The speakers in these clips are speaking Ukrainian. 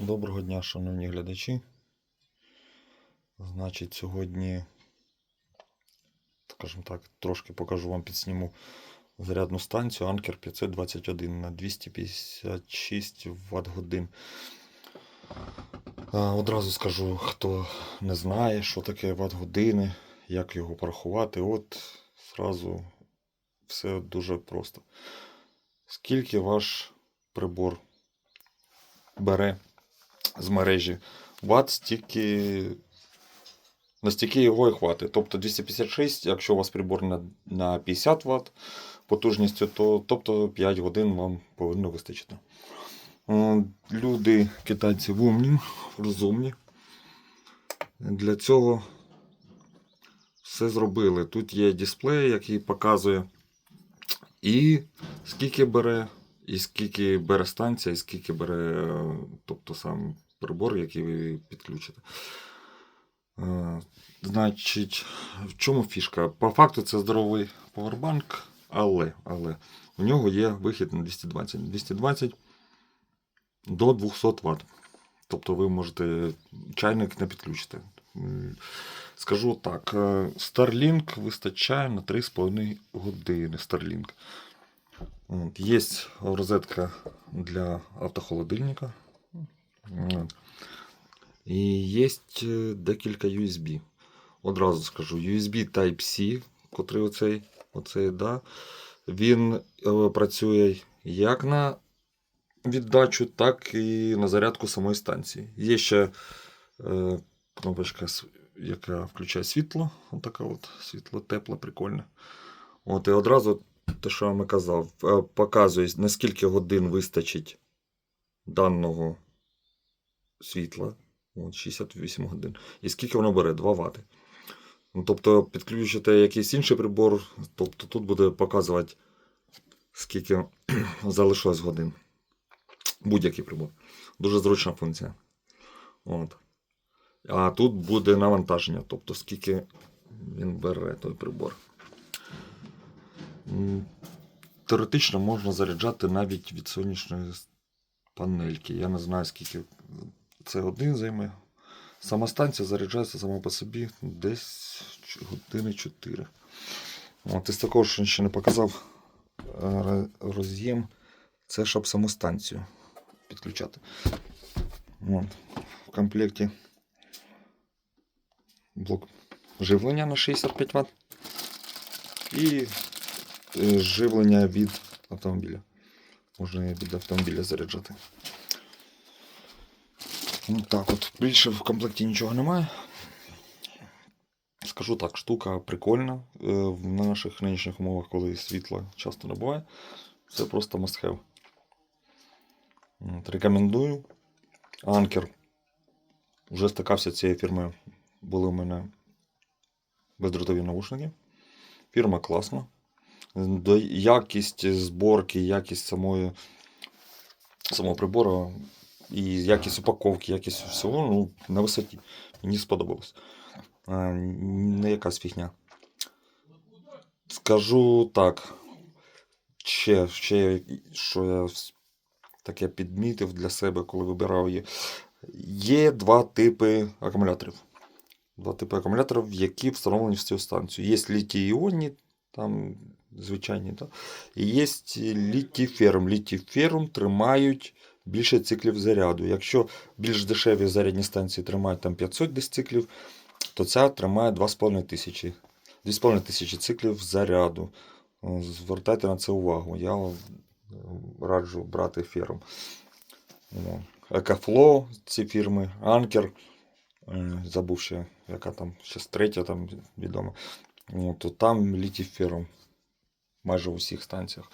Доброго дня, шановні глядачі. Значить, сьогодні, скажімо так, трошки покажу вам підсніму зарядну станцію Anker 521 на 256 Вт годин. Одразу скажу, хто не знає, що таке Вт години, як його порахувати. От зразу все дуже просто. Скільки ваш прибор бере з мережі Вт, стільки настільки його і хватить. Тобто 256, якщо у вас прибор на, на 50 Вт потужністю, то тобто 5 годин вам повинно вистачити. Е, Люди, китайці умні, розумні. Для цього все зробили. Тут є дисплей, який показує і скільки бере, і скільки бере станція, і скільки бере е, тобто сам прибор, який ви підключите. Е, Значить, в чому фішка? По факту це здоровий повербанк, але, але у нього є вихід на 220. 220 до 200 Вт. Тобто ви можете чайник не підключити. Скажу так, е, Starlink вистачає на 3,5 години. Starlink. От, Є розетка для автохолодильника. От. І є е, декілька USB. Одразу скажу, USB Type-C, котрий оцей, оцей да, він е, працює як на віддачу, так і на зарядку самої станції. Є ще е, кнопочка, яка включає світло. Отака от світло, тепле, прикольне. От, і одразу те, що я вам казав, е, показує, наскільки годин вистачить даного світла. От, 68 годин. І скільки воно бере? 2 Вт. Ну, тобто, підключите якийсь інший прибор, тобто тут буде показувати, скільки залишилось годин. Будь-який прибор. Дуже зручна функція. От. А тут буде навантаження, тобто скільки він бере той прибор. Теоретично можна заряджати навіть від сонячної панельки. Я не знаю, скільки це годин займе. Сама станція заряджається сама по собі десь години 4. От, із такого, що ще не показав роз'єм, це щоб саму станцію підключати. От. В комплекті блок живлення на 65 Вт і живлення від автомобіля. Можна і від автомобіля заряджати. Ну, так от, більше в комплекті нічого немає. Скажу так, штука прикольна. Е, В наших нинішніх умовах, коли світла часто не буває, це просто must have. Рекомендую. Анкер. Вже стикався цією фірмою. Були у мене бездротові наушники. Фірма класна. Якість зборки, якість самої, самого прибору і якість упаковки, якість всього ну, на висоті. Мені сподобалось. Не якась фігня. Скажу так. Ще, ще що я таке підмітив для себе, коли вибирав її. Є два типи акумуляторів. Два типи акумуляторів, які встановлені в цю станцію. Є літій-іонні, там звичайні, да? і є літій-ферм. Літій-ферм тримають більше циклів заряду. Якщо більш дешеві зарядні станції тримають там 500 десь циклів, то ця тримає 2,5 тисячі. 2,5 тисячі циклів заряду. Звертайте на це увагу. Я е, раджу брати ферм. О, Екафло, ці фірми, Анкер. е, Забув ще, яка там ще третя там відома. О, То там літій фіром, Майже у всіх станціях.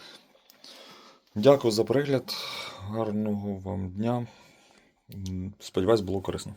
Дякую за перегляд. Гарного вам дня. Сподіваюсь, було корисно.